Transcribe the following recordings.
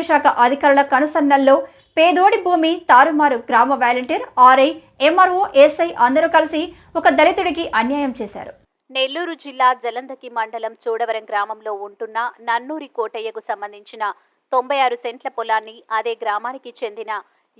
Revenue శాఖ అధికారుల కనుసన్నల్లో పేదోడి భూమి తారుమారు గ్రామ వాలంటీర్ ఆర్ఐ ఎంఆర్ఓ ఎస్ఐ అందరూ కలిసి ఒక దళితుడికి అన్యాయం చేశారు. నెల్లూరు జిల్లా జలంధకి మండలం చూడవరం గ్రామంలో ఉంటున్న నన్నూరి కోటయ్యకు సంబంధించిన తొంభై ఆరు సెంట్ల పొలాన్ని అదే గ్రామానికి చెందిన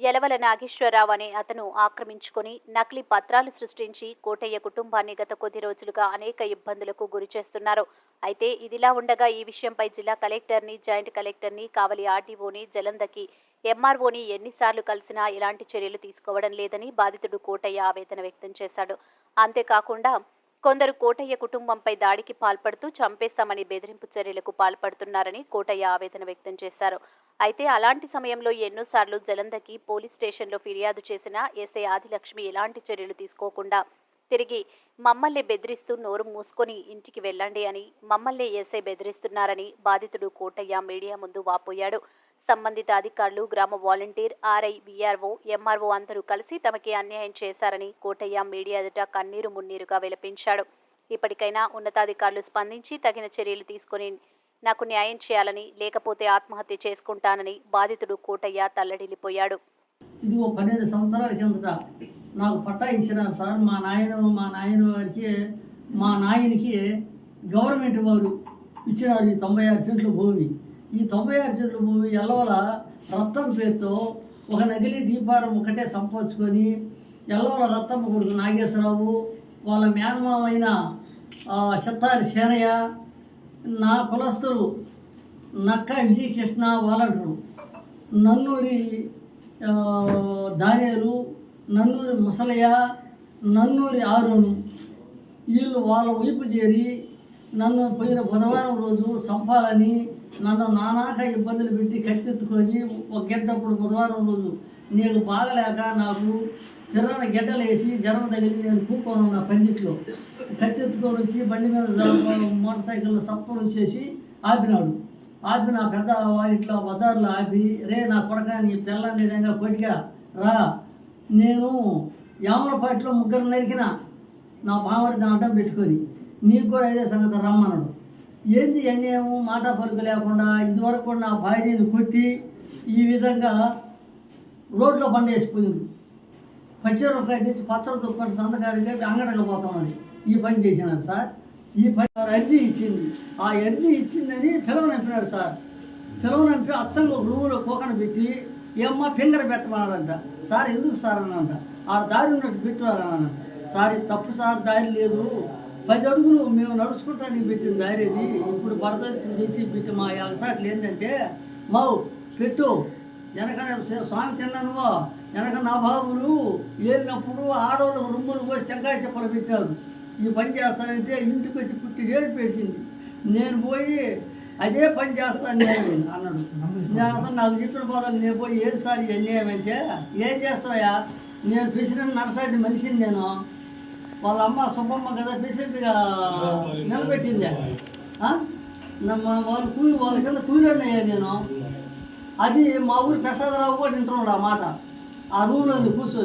యలవల నాగేశ్వరరావు అనే అతను ఆక్రమించుకొని నకిలీ పత్రాలు సృష్టించి కోటయ్య కుటుంబాన్ని గత కొద్ది రోజులుగా అనేక ఇబ్బందులకు గురి చేస్తున్నారు. అయితే ఇదిలా ఉండగా ఈ విషయంపై జిల్లా కలెక్టర్ని జాయింట్ కలెక్టర్ని కావలి ఆర్టీఓని జలందకి ఎంఆర్ఓని ఎన్నిసార్లు కలిసినా ఎలాంటి చర్యలు తీసుకోవడం లేదని బాధితుడు కోటయ్య ఆవేదన వ్యక్తం చేశాడు. అంతేకాకుండా కొందరు కోటయ్య కుటుంబంపై దాడికి పాల్పడుతూ చంపేస్తామని బెదిరింపు చర్యలకు పాల్పడుతున్నారని కోటయ్య ఆవేదన వ్యక్తం చేశారు. అయితే అలాంటి సమయంలో ఎన్నోసార్లు జలంధర్కి పోలీస్ స్టేషన్లో ఫిర్యాదు చేసిన ఎస్ఐ ఆదిలక్ష్మి ఎలాంటి చర్యలు తీసుకోకుండా తిరిగి మమ్మల్ని బెదిరిస్తూ నోరు మూసుకొని ఇంటికి వెళ్ళండి అని మమ్మల్ని ఎస్ఐ బెదిరిస్తున్నారని బాధితుడు కోటయ్య మీడియా ముందు వాపోయాడు. సంబంధిత అధికారులు గ్రామ వాలంటీర్ ఆర్ఐ బీఆర్ఓ ఎంఆర్ఓ అందరూ కలిసి తమకి అన్యాయం చేశారని కోటయ్య మీడియా ఎదుట కన్నీరు మున్నీరుగా విలపించాడు. ఇప్పటికైనా ఉన్నతాధికారులు స్పందించి తగిన చర్యలు తీసుకుని నాకు న్యాయం చేయాలని లేకపోతే ఆత్మహత్య చేసుకుంటానని బాధితుడు కోటయ్య తల్లడిల్లిపోయాడు. ఇది ఓ పన్నెండు సంవత్సరాల కిందట నాకు పట్టా ఇచ్చినారు సార్ మా నాయన మా నాయన వారికి మా నాయనకి గవర్నమెంట్ వారు ఇచ్చినారు ఈ తొంభై ఆరు సెంట్ల భూమి. ఈ తొంభై ఆరు సెంట్ల భూమి ఎల్లవల రత్తం పేరుతో ఒక నగిలి దీపారం ఒకటే సంపాదించుకొని ఎల్లవల రత్తమ్మ కొడుకు నాగేశ్వరరావు వాళ్ళ మేనమామైన సత్తారి చెత్తారి నా కులస్తులు నక్క విజయకృష్ణ వాలంటరు నన్నూరి ఆ, నన్నూరి ముసలయ్య నన్నూరి ఆరును వీళ్ళు వాళ్ళ వైపు చేరి నన్ను పోయిన బుధవారం రోజు చంపాలని నన్ను నానాక ఇబ్బందులు పెట్టి కట్టెత్తుకొని ఒక గెడ్డప్పుడు బుధవారం రోజు నేను బాగలేక నాకు పిల్లల గెడ్డలేసి జ్వరం తగిలి నేను కూకొని ఉన్న పందిట్లో. కత్తెత్తుకొని వచ్చి బండి మీద మోటార్ సైకిల్లో సప్పలు వచ్చేసి ఆపినాడు. ఆపి నా పెద్ద ఇట్లా బజార్లో ఆపి రే నా కొడక నీ పిల్లని విధంగా కొట్టిగా రా నేను యామలపాటిలో ముగ్గురు నరికిన నా పామడి అడ్డం పెట్టుకొని నీకు కూడా ఇదే సంగతి రమ్మన్నాడు. ఏంది అన్యాయము? మాట పలుకు లేకుండా ఇదివరకు నా భార్యను కొట్టి ఈ విధంగా రోడ్లో బండ వేసిపోయింది రూపాయలు తెచ్చి పచ్చడి దుప్పటి సంతకానికి అంగడగా పోతున్నది. ఈ పని చేసినాను సార్. ఈ పని అర్జీ ఇచ్చింది. ఆ అర్జీ ఇచ్చిందని పిలవనంపినాడు సార్. పిలవనంపి అచ్చంగా ఒక రూములో కోకన పెట్టి ఏమ్మా ఫింగర్ పెట్టమన్నాడంట. సార్ ఎందుకు సార్ అన్నంట ఆ దారి ఉన్నట్టు పెట్టువారనంట సార్ తప్పు సార్ దారి లేదు. పది అడుగులు మేము నడుచుకుంటానికి పెట్టిన దారి ఇది. ఇప్పుడు బరదర్శనం చేసి పెట్టి మా అలసాట్లు ఏంటంటే మావు పెట్టు. వెనక స్వామి తిన్నానువో వెనక నా బాబులు ఏలినప్పుడు ఆడవాళ్ళు రొమ్ములు పోసి టెంకాయ చెప్పలు పెట్టారు. ఈ పని చేస్తానంటే ఇంటికి వచ్చి పుట్టి ఏడు నేను పోయి అదే పని చేస్తాను నేను. అన్నాడు. నేను అతను నాకు చెప్పిన పోదాను నేను పోయి ఏది సార్ అన్యాయం అయితే ఏం చేస్తావా నేను ప్రెసిడెంట్ నరసాటి మనిషిని నేను. వాళ్ళ అమ్మ సుబ్బమ్మ కదా ప్రెసిడెంట్గా నిలబెట్టింది. వాళ్ళ కూలి వాళ్ళ కింద కూలీన్నాయా నేను. అది మా ఊరి ప్రసాదరావు కూడా వింటున్నాడు ఆ మాట. ఆ రూమ్లో కూర్చొని.